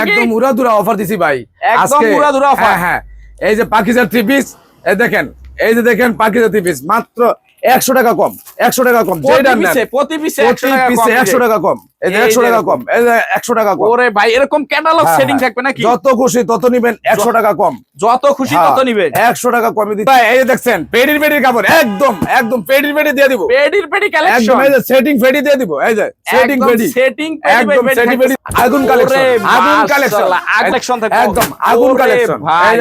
একদম উড়াধুরা অফার দিছি ভাই। একদম উড়াধুরা অফার হ্যাঁ হ্যাঁ। এই যে পাকিজার থ্রি পিস এই দেখেন এই যে দেখেন পাকিজার থ্রি পিস মাত্র একশো টাকা কম একশো টাকা কম প্রতি পিসে প্রতি পিসে প্রতি 100 টাকা কম পিসে দিবে। একশো টাকা কম একশো টাকা কম একশো টাকা কম। ওরে ভাই এরকম ক্যাটালগ হ্যাঁ, সেটিং হ্যাঁ। থাকবে নাকি? যত খুশি তত নিবেন একশো টাকা কম। যত খুশি হ্যাঁ, তত নিবেন। একশো টাকা কমে দিচ্ছি। এই দেখছেন পেডির পেডির কাপড় একদম একদম পেডির পেডি দিয়ে দিব। পেডির পেডি কালেকশন এই যে সেটিং ফেডি দিয়ে দিব এই যে সেটিং ফেডি সেটিং একদম সেটিং ফেডি আগুন কালেকশন আগুন কালেকশন কালেকশন একদম আগুন কালেকশন ভাই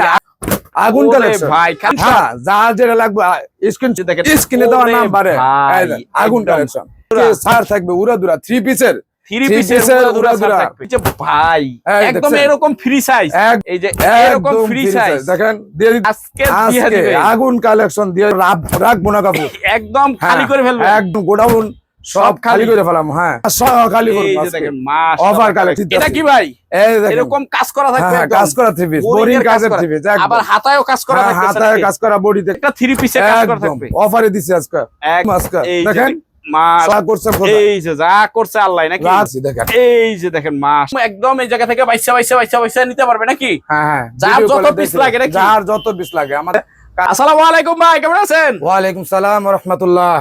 আগুন কালেকশন ভাই হ্যাঁ লাগবে স্ক্রিন দেখেন। স্ক্রিনে দেওয়ার আগুন। কালেকশন সার থাকবে উড়া দুরা থ্রি পিসের ভাই একদম এরকম ফ্রি সাইজ এই যে এরকম ফ্রি সাইজ দেখেন আজকে আগুন কালেকশন দিয়ে রাখ- রাখব না কাপড়। একদম খালি হ্যাঁ, করে ফেলবে। একদম গোডাউন সব খালি। করে ফেলাম হ্যাঁ। সব খালি। দেখেন এটা কি ভাই? এই দেখেন। এরকম কাজ করা হ্যাঁ, একদম। কাজ করা থ্রি পিস বোরিং কাজের থ্রি পিস আবার হাতায়ও কাজ করা থাকবে হাতায় কাজ করা বডিতে একটা থ্রি পিসের কাজ করা থাকবে। অফারে দিছি আজকে। এক- আজকে এই দেখেন? করছে এই যে যা করছে আল্লাহ নাকি? এই যে দেখেন মাস একদম এই জায়গা থেকে বাইসা বাইসা বাইসা বাইসা নিতে পারবে নাকি? হ্যাঁ হ্যাঁ। যার যত দেখে- লাগে নাকি? যার যত পিস লাগে আমাদের আসসালামু আলাইকুম ভাই কেমন আছেন? ওয়ালাইকুম সালাম ওয়া রাহমাতুল্লাহ।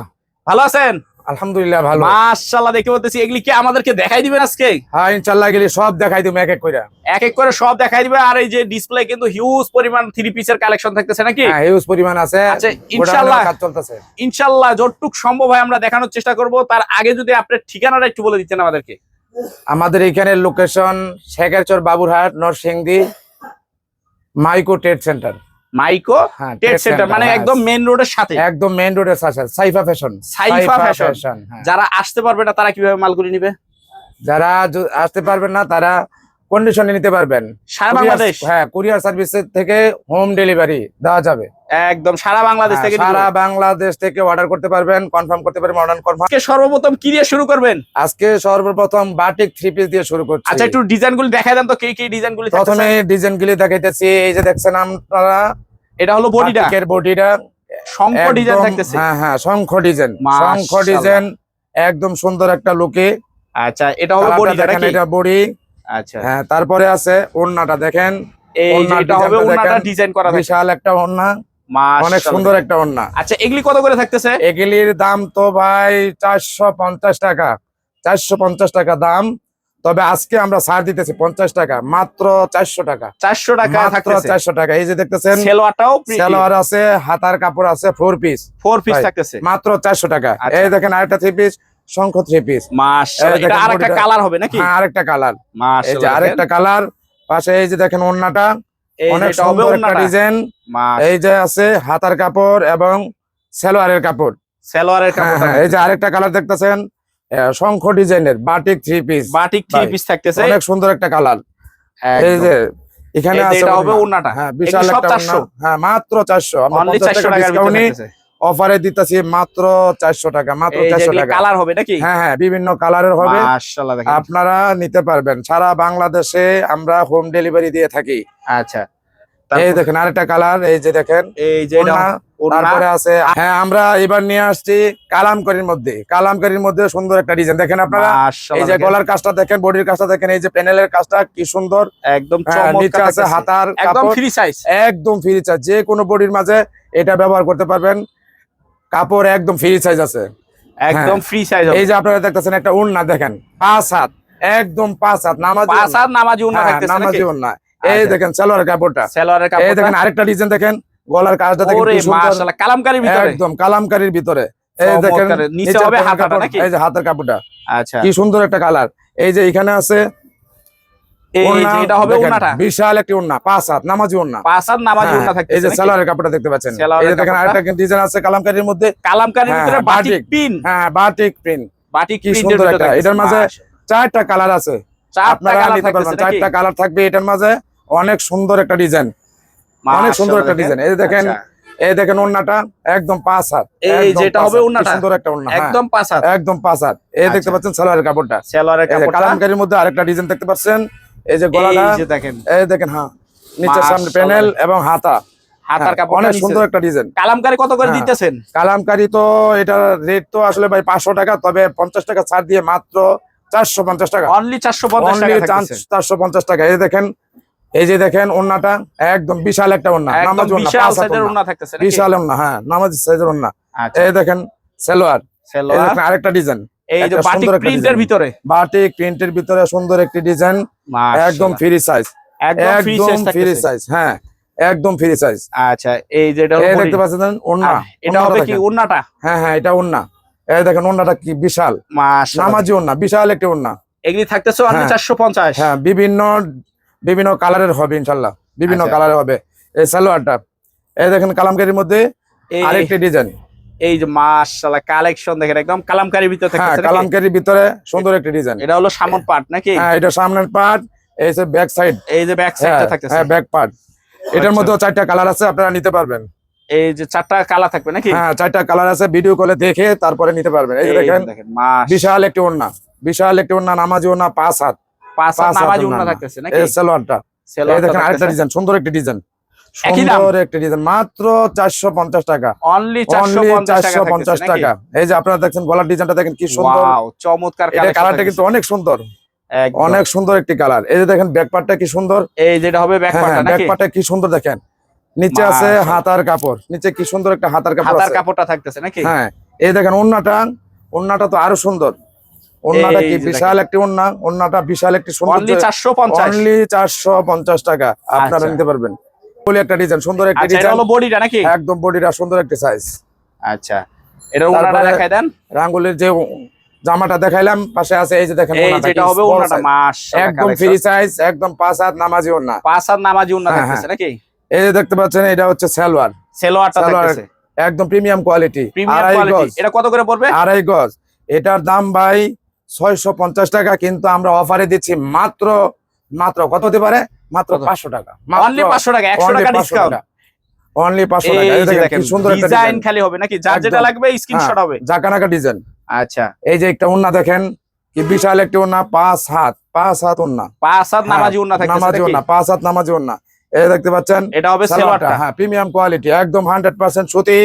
ভালো আছেন? আলহামদুলিল্লাহ ভালো। মাশাআল্লাহ দেখতে বলতেছি এগুলি কি আমাদেরকে দেখাই দিবেন আজকে? হ্যাঁ ইনশাআল্লাহ গেলে সব দেখাই দিম এক এক করে। এক এক করে সব দেখাই দিবে আর এই যে ডিসপ্লে কিন্তু হিউজ পরিমাণ থ্রি পিসের কালেকশন থাকতেছে নাকি? হ্যাঁ হিউজ পরিমাণ আছে। আচ্ছা, ইনশাআল্লাহ। কাজ চলতেছে। ইনশাল্লাহ যতটুক সম্ভব হয় আমরা দেখানোর চেষ্টা করব। তার আগে যদি আপনার ঠিকানাটা একটু বলে দিচ্ছেন আমাদেরকে। আমাদের এখানে location Shekherchar Baburhat Narsingdi Maiko trade centre Maiko হ্যাঁ টেট সেন্টার মানে একদম মেইন রোডের সাথে। একদম মেইন রোডের সাথে সাইফা ফ্যাশন সাইফা ফ্যাশন যারা আসতে পারবে না তারা কীভাবে মালগুলি নেবে? যারা আসতে পারবেন না তারা কন্ডিশনে নিতে পারবেন। সারা বাংলাদেশ? হ্যাঁ কুরিয়ার সার্ভিসের থেকে হোম ডেলিভারি দেওয়া যাবে। একদম সারা বাংলাদেশ থেকে হ্যাঁ, সারা বাংলাদেশ থেকে অর্ডার করতে পারবেন কনফার্ম করতে পারবেন অর্ডার কনফার্ম আজকে সর্বপ্রথম কি দিয়ে শুরু করবেন? আজকে সর্বপ্রথম বাটিক থ্রি পিস দিয়ে শুরু করছি। আচ্ছা একটু ডিজাইন গুলি দেখাই দেন তো কি কি ডিজাইন গুলি প্রথমে ডিজাইন গুলি দেখাইতেছি এই যে দেখছেন আপনারা। এটা হলো বডিটা? বাটিকের বডিটা। শঙ্খ ডিজাইন একদম- হ্যাঁ হ্যাঁ শঙ্খ ডিজাইন। শঙ্খ ডিজাইন একদম সুন্দর একটা লুকে আচ্ছা এটা হলো বডিটা দেখেন নাকি? এটা বডি। আচ্ছা। হ্যাঁ তারপরে আছে ওড়নাটা দেখেন। এই যে এটা হবে দেখেন। ডিজাইন করা থাকে বিশাল একটা ওড়না। অনেক সুন্দর একটা আচ্ছা এগুলি কত করে থাকতেছে? এগুলির দাম তো ভাই চারশো পঞ্চাশ টাকা। চারশো পঞ্চাশ টাকা দাম। তবে আজকে আমরা ছাড় দিতেছি পঞ্চাশ টাকা মাত্র চারশো টাকা। চারশো টাকা মাত্র চারশো টাকা। এই যে দেখতেছেন সেলোয়ারটাও সালোয়ার আছে হাতার কাপড় আছে ফোর পিস ফোর পিস থাকতেছে। মাত্র চারশো টাকা। আচ্ছা। এই দেখেন আরেকটা থ্রি পিস শঙ্খ থ্রি পিস আরেকটা কালার হবে নাকি? হ্যাঁ আরেকটা কালার আরেকটা কালার পাশে এই যে দেখেন এই অনেক সুন্দর একটা ডিজাইন। এই যে আছে হাতার কাপড় এবং সালোয়ারের কাপড়। সেলোয়ারের হ্যাঁ, কাপড় হ্যাঁ, এই যে আরেকটা কালার দেখতেছেন শঙ্খ ডিজাইনের batik three piece batik three piece থাকতেছে। অনেক সুন্দর একটা কালার এই যে এখানে আছে এটা হবে ওড়না। হ্যাঁ বিশাল একটা 400 হ্যাঁ মাত্র চারশো। আমরা Only 400 টাকা টাকার ডিসকাউন্টে। অফারে দিতেছি মাত্র চারশো টাকা মাত্র চারশো টাকা। কালার হবে নাকি? হ্যাঁ হ্যাঁ বিভিন্ন কালারের হবে। আপনারা নিতে পারবেন। সারা বাংলাদেশে আমরা হোম ডেলিভারি দিয়ে থাকি। আচ্ছা। এই দেখেন আরেকটা কালার এই যে দেখেন। এই যে। তারপরে আছে হ্যাঁ আমরা এবার নিয়ে আসছি কালামকারির মধ্যে। কালামকারির মধ্যে সুন্দর একটা ডিজাইন দেখেন আপনারা এই যে গলার কাজটা দেখেন বডির কাজটা দেখেন এই যে প্যানেলের কাজটা কি সুন্দর। একদম হ্যাঁ, নিচে আছে হাতার একদম ফ্রি সাইজ একদম ফ্রি সাইজ যে কোনো বডির মাঝে এটা ব্যবহার করতে পারবেন। কাপড় একদম ফ্রি সাইজ আছে। একদম ফ্রি সাইজ এই যে আপনারা দেখতেছেন একটা ওড়না দেখেন পাঁচ হাত একদম পাঁচ হাত নামাজি পাঁচ। আর নামাজি ওন্না হ্যাঁ, থাকতেছে নামাজি ওড়না এই আচ্ছা। দেখেন সালোয়ার কাপড়টা। সেলোয়ারের এই দেখেন আরেকটা ডিজাইন দেখেন গলার কাজটা দেখেন ওরে মাশাআল্লাহ কালামকারীর ভিতরে? একদম কালামকারীর ভিতরে। এই দেখেন নিচে হবে হাতাটা নাকি? এই যে হাতের কাপড়টা। আচ্ছা। কি সুন্দর একটা কালার। এই যে এখানে আছে এটা হবে ওন্নাটা বিশাল একটি ওড়না পাঁচ হাত নামাজি ওড়না। পাঁচ আর নামাজি হ্যাঁ, ওন্না এই যে সালোয়ারের কাপড়টা দেখতে পাচ্ছেন। এই দেখেন আরেকটা ডিজাইন আছে কালামকারীর মধ্যে। কালামকারীর হ্যাঁ, ভিতরে বাটিক বাটিক। পিন হ্যাঁ বাটিক প্রিন্ট বাটিক কি সুন্দর একটা, এটার মাঝে চারটা কালার আছে। চারটা আপনারা কালার নিতে পারবেন। চারটা কালার থাকবে এটার মাঝে। অনেক সুন্দর একটা ডিজাইন অনেক সুন্দর একটা ডিজাইন এই যে দেখেন আচ্ছা। এই দেখেন ওড়নাটা একদম পাঁচ হাত। এই যেটা হবে সুন্দর একটা হ্যাঁ, একদম পাঁচ হাত। একদম পাঁচ হাত। এই দেখতে আচ্ছা। পাচ্ছেন সালোয়ারের কাপড়টা। সেলোয়ারের এই কাপড়টা। কালামকারীর মধ্যে আরেকটা ডিজাইন দেখতে পাচ্ছেন। এই যে গলাটা দেখেন। এই দেখেন হ্যাঁ। নিচের সামনে প্যানেল এবং হাতা। হ্যাঁ, অনেক সুন্দর একটা ডিজাইন। কালামকারী কত করে হ্যাঁ। দিতেছেন? কালামকারী তো এটার রেট তো আসলে ভাই পাঁচশো টাকা তবে পঞ্চাশ টাকা ছাড় দিয়ে মাত্র চারশো পঞ্চাশ টাকা। অনলি চারশো পঞ্চাশ চারশো পঞ্চাশ টাকা। এই দেখেন এই যে দেখেন ওন্নাটা একদম বিশাল একটা ওন্না নামাজ বিশাল ওন্না। হ্যাঁ নামাজ সাইজের ওন্না আচ্ছা। এই দেখেন সেলোয়ার। সালোয়ার। দেখেন আরেকটা ডিজাইন। এই যে বাটিক প্রিন্টের ভিতরে। বাটিক প্রিন্টের ভিতরে সুন্দর একটি ডিজাইন একদম। ফ্রি সাইজ একদম ফ্রি সাইজ হ্যাঁ একদম ফ্রি সাইজ আচ্ছা এই যে এটা হলো এই body। দেখতে পাচ্ছেন ওন্না এটা হবে কি ওন্নাটা হ্যাঁ হ্যাঁ এটা ওন্না এই দেখেন ওন্নাটা কি বিশাল। নামাজি ওন্না বিশাল একটি ওন্না এগুলি থাকতেছে অনলি হ্যাঁ। চারশো পঞ্চাশ। হ্যাঁ বিভিন্ন বিভিন্ন কালারের হবে ইনশাল্লাহ বিভিন্ন আচ্ছা। কালারের হবে। এই সালোয়ারটা। এই দেখেন কালামকারির মধ্যে আরেকটি ডিজাইন এই যে মাশাআল্লাহ কালেকশন দেখেন একদম কালামকারীর ভিতরে হ্যাঁ থাকতেছে কালামকারির ভিতরে সুন্দর একটা ডিজাইন এটা হলো সামন পার্ট নাকি? হ্যাঁ এটা সামনের পার্ট এই যে ব্যাক সাইড এই যে ব্যাক সাইডটা থাকতেছে। হ্যাঁ ব্যাক পার্ট এটার আচ্ছা। মধ্যে চারটা কালার আছে আপনারা নিতে পারবেন। এই যে চারটা কালার থাকবে নাকি? হ্যাঁ চারটা কালার আছে ভিডিও কলে দেখে তারপরে নিতে পারবেন। এই যে দেখেন বিশাল একটি ওন্না বিশাল একটি ওন্না নামাজি ওন্না পাঁচ হাত। পাঁচ হাত নামাজি ওন্না। থাকতেছে নাকি? এই সালোয়ারটা। এই দেখেন আরেকটা ডিজাইন সুন্দর একটি ডিজাইন? সুন্দর একটি ডিজাইন মাত্র চারশো পঞ্চাশ টাকা। অনলি চারশো পঞ্চাশ টাকা এই যে আপনারা দেখছেন গলার ডিজাইনটা দেখেন কি সুন্দর। ওয়াও চমৎকার কালারটা কিন্তু অনেক সুন্দর। অনেক সুন্দর একটি কালার এই যে দেখেন ব্যাক পার্টটা কি সুন্দর। এই যেটা হবে ব্যাক হ্যাঁ কি সুন্দর দেখেন। নিচে আছে হাতার কাপড়। নিচে কি সুন্দর একটা হাতার কাপড় হাতার কাপড়টা থাকতেছে নাকি? হ্যাঁ এই দেখেন ওন্নাটা। ওন্নাটা তো আরও সুন্দর। ওন্নাটা কি বিশাল একটি ওন্না? ওন্নাটা বিশাল একটি সুন্দর অনলি চারশো পঞ্চাশ টাকা। আপনারা আচ্ছা। নিতে পারবেন। বলি একটা ডিজাইন সুন্দর একটি আচ্ছা ডিজাইন হলো বডিটা নাকি? একদম বডিটা সুন্দর একটি সাইজ আচ্ছা এটা ওনাটা দেখাই দেন। রাঙ্গুলির যে জামাটা দেখাইলাম পাশে আছে এই যে দেখেন হবে বড় ওনাটা মাস একদম ফ্রি সাইজ একদম পাঁচ হাত নামাজি ওন্না পাঁচ হাত নামাজি হ্যাঁ, থাকতেছে নাকি? এই যে দেখতে পাচ্ছেন এটা হচ্ছে সালোয়ার। সেলোয়ারটা সালোয়ার একদম প্রিমিয়াম কোয়ালিটি আড়াই গজ। এটা কত করে পড়বে? আড়াই গজ। এটার দাম ভাই ছয়শো পঞ্চাশ টাকা কিন্তু আমরা অফারে দিচ্ছি মাত্র মাত্র কত হতে পারে? মাত্র পাঁচশো টাকা। অনলি পাঁচশো টাকা একশো টাকা ডিসকাউন্ট অনলি পাঁচশো টাকা। এই এই যে দেখেন দেখেন কি সুন্দর একটা ডিজাইন ডিজাইন খালি হবে নাকি? যার যেটা লাগবে স্ক্রিনশট হবে। জাকানাকা ডিজাইন আচ্ছা। এই যে একটা ওন্না দেখেন কি বিশাল একটি ওন্না পাঁচ হাত পাঁচ হাত ওন্না পাঁচ হাত নামাজি উন্না থাকতেছে নামাজি ওন্না পাঁচ হাত নামাজি ওন্না এই দেখতে পাচ্ছেন এটা হবে সেলোয়ারটা হ্যাঁ প্রিমিয়াম কোয়ালিটি একদম সুতি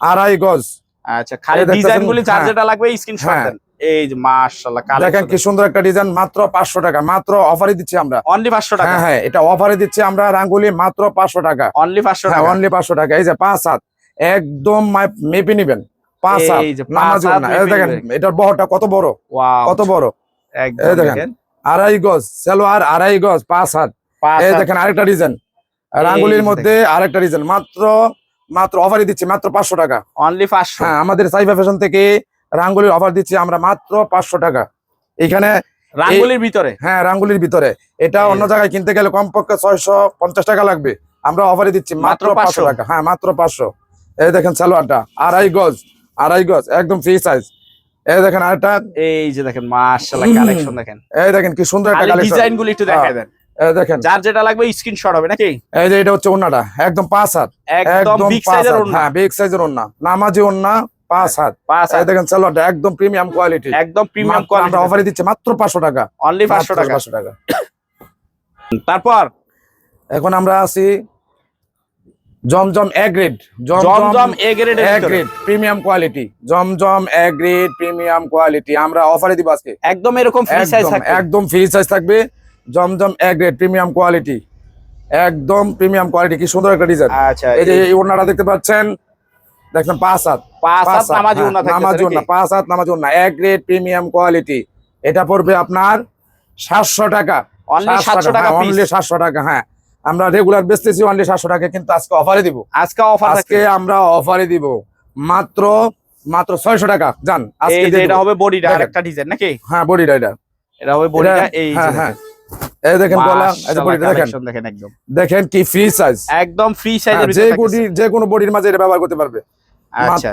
আড়াই গজ। আচ্ছা খালি এই ডিজাইন গুলি যার হ্যাঁ। যেটা লাগবে স্ক্রিনশট হ্যাঁ। দেন। এই যে মাশাআল্লাহ দেখেন কি সুন্দর একটা ডিজাইন মাত্র পাঁচশো টাকা মাত্র অফারে দিচ্ছি আমরা। অনলি 500 টাকা? হ্যাঁ হ্যাঁ এটা অফারে দিচ্ছি আমরা রাঙ্গুলি মাত্র পাঁচশো টাকা। অনলি 500 হ্যাঁ টাকা? অনলি পাঁচশো টাকা। এই যে পাঁচ হাত একদম মাপ- নিবেন। পাঁচ হাত নামাজ না। এই দেখেন এটার বহরটা কত বড়? ওয়াও কত বড়? একদম দেখেন। আড়াই গজ সেলোয়ার আড়াই গজ পাঁচ হাত। এই দেখেন আরেকটা ডিজাইন। রাঙ্গুলির মধ্যে আরেকটা ডিজাইন। মাত্র মাত্র অফারে দিচ্ছি মাত্র পাঁচশো টাকা। অনলি 500 হ্যাঁ আমাদের সাইফা ফ্যাশন থেকে রাঙ্গুলির অফার দিচ্ছি আমরা মাত্র পাঁচশো টাকা। এখানে রাঙ্গুলির ভিতরে? হ্যাঁ রাঙ্গুলির ভিতরে। এটা অন্য জায়গায় কিনতে গেলে কমপক্ষে ছয়শো পঞ্চাশ টাকা লাগবে। আমরা অফারে দিচ্ছি মাত্র পাঁচশো টাকা। হ্যাঁ মাত্র পাঁচশো। এই দেখেন সালোয়ারটা আড়াই গজ আড়াই গজ একদম ফ্রি সাইজ এই দেখেন আরেকটা। এই যে দেখেন মাশাআল্লাহ কালেকশন দেখেন। এই দেখেন কি সুন্দর একটা কালেকশন ডিজাইন একটু দেখাই দেন। এই দেখেন। যার যেটা লাগবে স্ক্রিনশট হবে নাকি? এই যে এটা হচ্ছে ওন্নাটা একদম পাঁচ হাত। একদম বিগ সাইজের ওন্না। হ্যাঁ বিগ সাইজের ওন্না। নামাজি ওন্না পাঁচ হাত। পাঁচ হাত। দেখেন সালোয়ারটা একদম প্রিমিয়াম কোয়ালিটি একদম প্রিমিয়াম আমরা কোয়ালিটি অফারে দিচ্ছি মাত্র পাঁচশো টাকা। অনলি 500 টাকা। টাকা। তারপর? এখন আমরা আছি জমজম এ গ্রেড জমজম এ গ্রেডের এ গ্রেড প্রিমিয়াম কোয়ালিটি জমজম এ গ্রেড প্রিমিয়াম কোয়ালিটি আমরা অফারে দিব আজকে। একদম এরকম ফ্রি সাইজ থাকবে। একদম ফ্রি সাইজ থাকবে। জমজম এ গ্রেড প্রিমিয়াম কোয়ালিটি একদম প্রিমিয়াম কোয়ালিটি কি সুন্দর একটা ডিজাইন আচ্ছা এই যে দেখতে পাচ্ছেন? দেখেন পাঁচ হাত। পাঁচ হাত নামাজি হ্যাঁ, ওড়না, পাঁচ হাত নামাজি ওড়না এক গ্রেড প্রিমিয়াম কোয়ালিটি এটা পড়বে আপনার সাতশো টাকা। অনলি 700 টাকা অনলি পিস সাতশো টাকা হ্যাঁ। আমরা রেগুলার বেচতেছি অনলি সাতশো টাকা কিন্তু আজকে অফারে দিব। আজকে অফার আজকে আমরা অফারে দিব। মাত্র মাত্র ছয়শো টাকা। জান এই আজকে এটা হবে বডিটা একটা ডিজাইন নাকি? হ্যাঁ বডিটা এটা। এটা হবে বডিটা এই হ্যাঁ হ্যাঁ। এই দেখেন গলা এই যে বডিটা দেখেন। দেখেন একদম। দেখেন কি ফ্রি সাইজ একদম ফ্রি সাইজের যে কোনো বডির মাঝে এটা ব্যবহার করতে পারবে। আচ্ছা।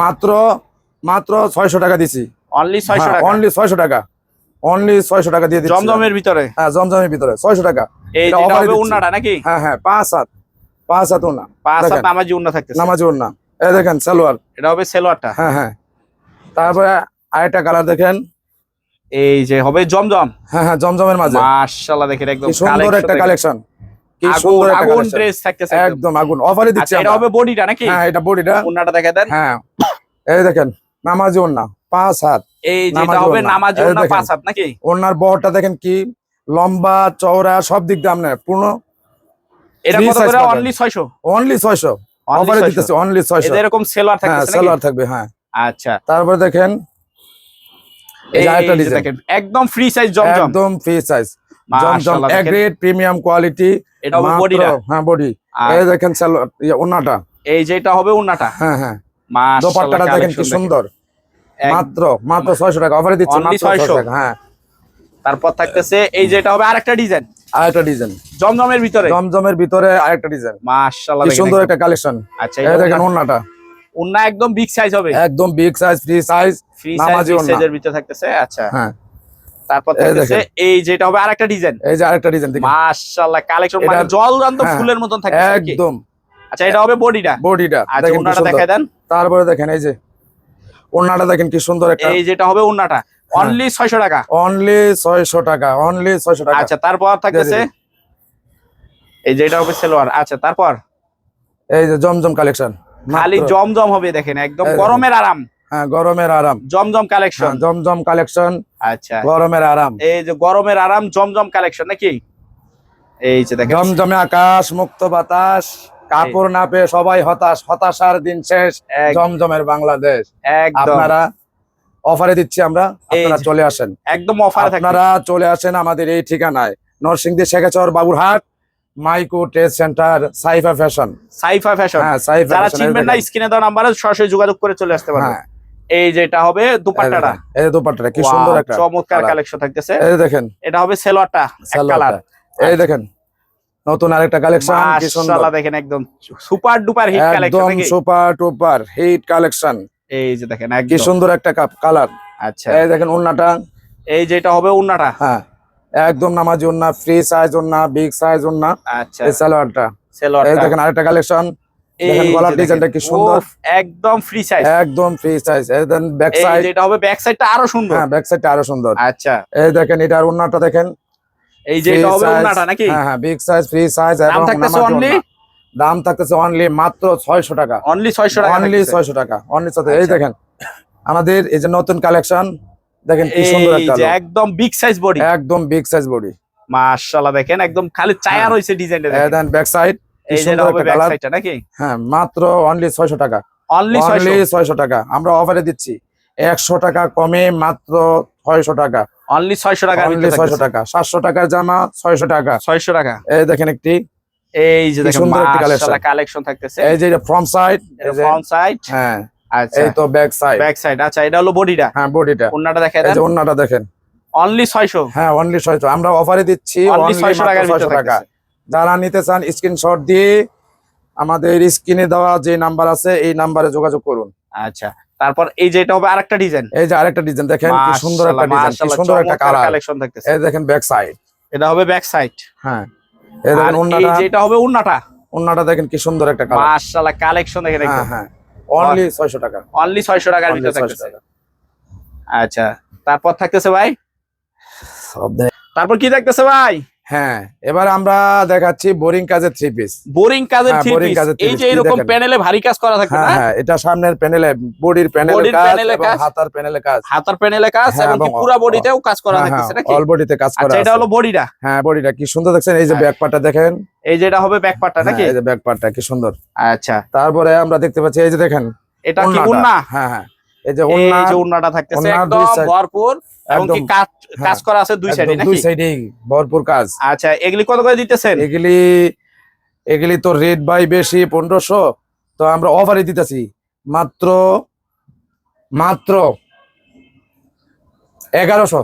মাত্র মাত্র ছয়শো টাকা দিছি। অনলি 600 টাকা? অনলি ছয়শো টাকা। অনলি ছয়শো টাকা দিয়ে জমজমের ভিতরে? হ্যাঁ জমজমের ভিতরে ছয়শো টাকা। এই এটা উন্নাটা নাকি? হ্যাঁ হ্যাঁ পাঁচ হাত পাঁচ হাত না পাঁচ দেখেন। নামাজি উন্না থাকতেছে। নামাজি না এই দেখেন সালোয়ার। এটা হবে সেলোয়ারটা? হ্যাঁ হ্যাঁ। তারপরে আরেকটা কালার দেখেন। এই যে হবে জমজম। হ্যাঁ হ্যাঁ জমজমের মাঝে। মাশাআল্লাহ দেখেন একদম সুন্দর একটা কালেকশন আগুন সুন্দর একটা আগুন কালেকশন ড্রেস থাকতেছে একদম। একদম আগুন। অফারে দিচ্ছি আচ্ছা এটা হবে বডিটা নাকি? হ্যাঁ এটা বডিটা। উন্নাটা দেখা দেন হ্যাঁ। এই দেখেন নামাজি না পাঁচ হাত। এই যেটা হবে নামাজি এই পাঁচ হাত নাকি? ওনার বহরটা দেখেন কি? লম্বা চওড়া সব দিক দিয়ে আপনার পূর্ণ এটা কত করে? অনলি 600 অনলি অফারে 600 অনলি ছয়শো। এদের এরকম সেলোয়ার হ্যাঁ থাকতেছে নাকি? সালোয়ার থাকবে হ্যাঁ। আচ্ছা। তারপরে দেখেন এই এই আরেকটা ডিজাইন দেখেন একদম ফ্রি সাইজ জমজম। একদম ফ্রি সাইজ জমজম এক গ্রেড প্রিমিয়াম কোয়ালিটি এটা বডিটা। হ্যাঁ বডি। এই দেখেন সালোয়ার ইয়ে, ওনাটা এই যেটা হবে উন্নাটা? হ্যাঁ হ্যাঁ। দোপাট্টাটা দেখেন কি সুন্দর। মাত্র মাত্র ছয়শো টাকা অফারে দিচ্ছি মাত্র 600 টাকা হ্যাঁ। তারপর থাকতেছে এই যেটা হবে আরেকটা ডিজাইন। আরেকটা ডিজাইন। জমজমের ভিতরে? জমজমের ভিতরে আরেকটা ডিজাইন। মাশাআল্লাহ কি সুন্দর একটা কালেকশন আচ্ছা এই দেখেন উন্না- ওনাটা একদম বিগ সাইজ হবে। একদম big size free size free. সাইজের ভিতরে থাকতেছে আচ্ছা। হ্যাঁ। তারপর এই থাকতেছে দেখেন। এই যেটা হবে আরেকটা ডিজাইন। এই যে আরেকটা ডিজাইন দেখেন। মাশাআল্লাহ কালেকশন মানে জলরান্ত হ্যাঁ, ফুলের মতন একদম। আচ্ছা এটা হবে বডিটা? বডিটা আচ্ছা দেখাই দেন। তারপরে দেখেন এই যে ওনাটা দেখেন কি সুন্দর একটা। এই যেটা হবে হ্যাঁ। অনলি 600 টাকা। অনলি ছয়শো টাকা অনলি ছয়শো টাকা। আচ্ছা তারপর থাকতেছে? এই যেটা হবে সেলোয়ার। আচ্ছা তারপর? এই যে জমজম কালেকশন খালি জমজম হবে দেখেন একদম গরমের আরাম। হ্যাঁ গরমের আরাম। জমজম কালেকশন হ্যাঁ, জমজম কালেকশন আচ্ছা। গরমের আরাম। এই যে গরমের আরাম জমজম কালেকশন নাকি? এই যে দেখেন। জমজমে আকাশ মুক্ত বাতাস কাপড় না পেয়ে সবাই হতাশ হতাশার দিন শেষ জমজমের বাংলাদেশ। একদম। আপনারা অফারে দিচ্ছি আমরা আপনারা চলে আসেন। একদম অফার আপনারা চলে আসেন আমাদের এই ঠিকানায় Narsingdi Shekhachar Baburhat Maiko test centre Saifa Fashion. Saifa Fashion. হ্যাঁ সাইফা যারা চিনবেন না স্ক্রিনে দেওয়া নাম্বারে সরাসরি যোগাযোগ করে চলে আসতে পারবেন। হ্যাঁ এই যেটা হবে দুপাট্টাটা। এই যে দোপাট্টাটা কি সুন্দর একটা চমৎকার কালেকশন থাকতেছে। এই দেখেন এটা হবে সেলোয়ারটা এক কালার। এই দেখেন নতুন আরেকটা কালেকশন কি সুন্দর। দেখেন একদম সুপার ডুপার হিট কালেকশন একদম সুপার টুপার হিট কালেকশন এই যে দেখেন কি সুন্দর একটা কাপ কালার আচ্ছা। এই দেখেন ওন্নাটা এই যেটা হবে উন্নাটা হ্যাঁ একদম নামাজি ওন্না ফ্রি সাইজ ওন্না বিগ সাইজ ওন্না আচ্ছা। এই সালোয়ারটা। এই দেখেন আরেকটা কালেকশন গলার ডিজাইনটা কি সুন্দর। একদম ফ্রি সাইজ একদম free size then back side যেটা হবে ব্যাক সাইডটা আরও সুন্দর। হ্যাঁ ব্যাক সাইডটা আরও সুন্দর। আচ্ছা। এই দেখেন এটার ওন্নাটা দেখেন। এই যেটা free হবে size, নাকি? হ্যাঁ হ্যাঁ বিগ সাইজ ফ্রি সাইজ দাম এবং থাকতেছে নামাজি দাম থাকতেছে অনলি মাত্র ছয়শো টাকা। অনলি 600 টাকা অনলি থাকতেছে। ছয়শো টাকা। অনলি ছয়শো এই আচ্ছা। দেখেন আমাদের এই যে নতুন কালেকশন দেখেন কি সুন্দর একটা একদম বিগ সাইজ বডি একদম বিগ সাইজ বডি মাশাআল্লাহ দেখেন একদম খালি চায়া হ্যাঁ। রয়েছে ডিজাইনটা এই দেখেন। ব্যাক সাইড এই যেটা হবে ব্যাক সাইডটা নাকি? হ্যাঁ মাত্র অনলি ছয়শো টাকা। অনলি অনলি 600 ছয়শো টাকা। আমরা অফারে দিচ্ছি। একশো টাকা কমে মাত্র ছয়শো টাকা। অনলি 600 টাকা অনলি ছয়শো টাকা। সাতশো টাকার জামা ছয়শো টাকা। 600 টাকা। এই দেখেন একটি। এই যে দেখেন মাশাআল্লাহ কালেকশন থাকতেছে। এই যে ফ্রন্ট সাইড ফ্রন্ট সাইড হ্যাঁ আচ্ছা। এই তো ব্যাক সাইড ব্যাক সাইড আচ্ছা এটা হলো বডিটা হ্যাঁ বডিটা ওন্নাটা দেখায় এই যে ওন্নাটা দেখেন। অনলি 600 হ্যাঁ অনলি ছয়শো। আমরা অফারে দিচ্ছি অনলি 600 টাকার টাকা। যারা নিতে চান স্ক্রিনশট দিয়ে আমাদের স্ক্রিনে দেওয়া যে নাম্বার আছে এই নাম্বারে যোগাযোগ করুন। আচ্ছা তারপর এই যে এটা হবে আরেকটা ডিজাইন এই যে আরেকটা ডিজাইন দেখেন কি সুন্দর একটা ডিজাইন কি সুন্দর একটা কালার কালেকশন থাকতেছে এই দেখেন ব্যাক সাইড এটা হবে ব্যাক সাইড হ্যাঁ এই দেখেন এই ওন্নাটা যেটা হবে উন্নাটা। ওন্নাটা দেখেন কি সুন্দর একটা কালার মাশাআল্লাহ কালেকশন দেখেন হ্যাঁ হ্যাঁ অনলি ছয়শো টাকা। অনলি 600 টাকার ভিতরে থাকতেছে। আচ্ছা তারপর থাকতেছে ভাই? সব তারপর কি থাকতেছে ভাই? হ্যাঁ এবার আমরা দেখাচ্ছি বোরিং কাজের থ্রি পিস বোরিং কাজের হ্যাঁ, থ্রি পিস কাজের এই যে এরকম প্যানেলে ভারী কাজ করা থাকবে হ্যাঁ না? হ্যাঁ এটা সামনের প্যানেলে বডির প্যানেলে কাজ এবং। হাতার প্যানেলে কাজ। হাতার প্যানেলে কাজ হ্যাঁ, এবং পুরো বডিতেও কাজ করা হ্যাঁ, থাকতেছে নাকি? অল বডিতে কাজ করা আচ্ছা এটা আছে। হলো বডিটা হ্যাঁ বডিটা কি সুন্দর দেখছেন? এই যে হ্যাঁ। ব্যাক পার্টটা দেখেন? এই যে এটা হবে ব্যাক পার্টটা নাকি? হ্যাঁ, এই যে ব্যাক পার্টটা কি সুন্দর। আচ্ছা। তারপরে আমরা দেখতে পাচ্ছি এই যে দেখেন এটা কি উন্না? হ্যাঁ হ্যাঁ। এই যে এই যে উন্নাটা থাকতেছে একদম ভরপুর এবং কি কাজ হ্যাঁ, কাজ করা আছে দুই সাইডে নাকি দুই সাইডেই ভরপুর কাজ। আচ্ছা এগুলি কত করে দিতেছেন? এগুলি এগুলি তো রেট বাই বেশি পনেরোশো। তো আমরা অফারে দিতেছি। মাত্র মাত্র এগারোশো।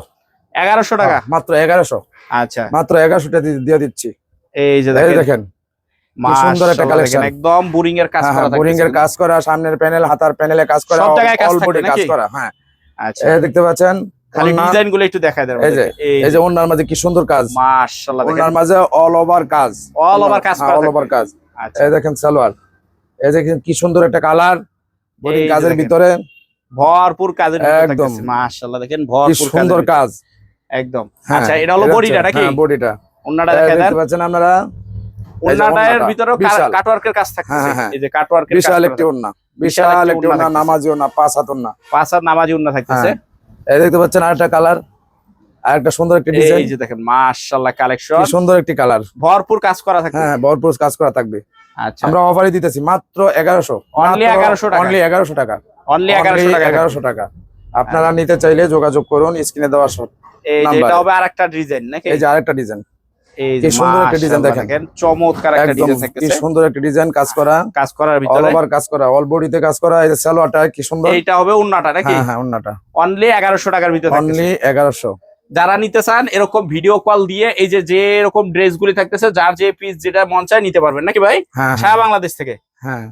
এগারোশো টাকা? মাত্র এগারোশো। আচ্ছা। মাত্র এগারোশো টাকা দিয়ে- দিচ্ছি। এই যে দেখেন। সুন্দর একটা collection। একদম বোরিং এর কাজ করা বোরিং এর কাজ করা সামনের প্যানেল হাতার প্যানেলে কাজ করা সব জায়গায় কাজ all কাজ করা হ্যাঁ। আচ্ছা। দেখতে পাচ্ছেন খালি ডিজাইনগুলো একটু দেখায় দেন এই যে ওনার মাঝে কি সুন্দর কাজ। মাশাআল্লাহ ওনার মাঝে অল ওভার কাজ। অল ওভার কাজ করা অল ওভার কাজ। আচ্ছা। এই দেখেন সালোয়ার। এই দেখেন কি সুন্দর একটা কালার বোরিং কাজের ভিতরে। ভরপুর কাজের একদম। মাশাআল্লাহ দেখেন ভরপুর সুন্দর কাজ। একদম। হ্যাঁ, আচ্ছা এটা হলো বডিটা নাকি? হ্যাঁ বডিটা। ওন্নাটা দেখায় দেন। দেখতে পাচ্ছেন আপনারা ওন্নাটার ওন্নাটা, ভিতরেও কাটওয়ার্কের কাজ থাকতেছে। হ্যাঁ, হ্যাঁ। এই যে কাটওয়ার্কের বিশাল একটি ওন্না বিশাল একটি ওন্না নামাজি ওন্না পাঁচ হাত ওন্না পাঁচ হাত নামাজি থাকতেছে। হ্যাঁ। এই দেখতে পাচ্ছেন আরেকটা কালার আরেকটা সুন্দর একটা ডিজাইন এই যে দেখেন মাশাআল্লাহ কালেকশন সুন্দর একটি কালার ভরপুর কাজ করা থাকে হ্যাঁ ভরপুর কাজ করা থাকবে। আচ্ছা। আমরা অফারে দিতেছি মাত্র এগারোশো। Only 1100 টাকা। অনলি এগারোশো টাকা। অনলি এগারোশো টাকা। এগারোশো টাকা। আপনারা নিতে চাইলে যোগাযোগ করুন স্ক্রিনে দেওয়া সব এই যে এটা হবে আরেকটা ডিজাইন নাকি? এই যে আরেকটা ডিজাইন এই সুন্দর একটা ডিজাইন দেখেন। চমৎকার একটা কি সুন্দর একটা ডিজাইন কাজ করা। কাজ করার অল ওভার কাজ করা অল বডিতে কাজ করা এই সালোয়ারটা কি সুন্দর। এইটা হবে নাকি? হ্যাঁ হ্যাঁ অনলি এগারোশো টাকার ভিতরে থাকতেছে। অনলি যারা নিতে চান এরকম ভিডিও কল দিয়ে এই যে যে এরকম ড্রেস গুলি থাকতেছে যার যে পিস যেটা মন চায় নিতে পারবেন। নাকি ভাই? হ্যাঁ। সারা বাংলাদেশ থেকে। হ্যাঁ।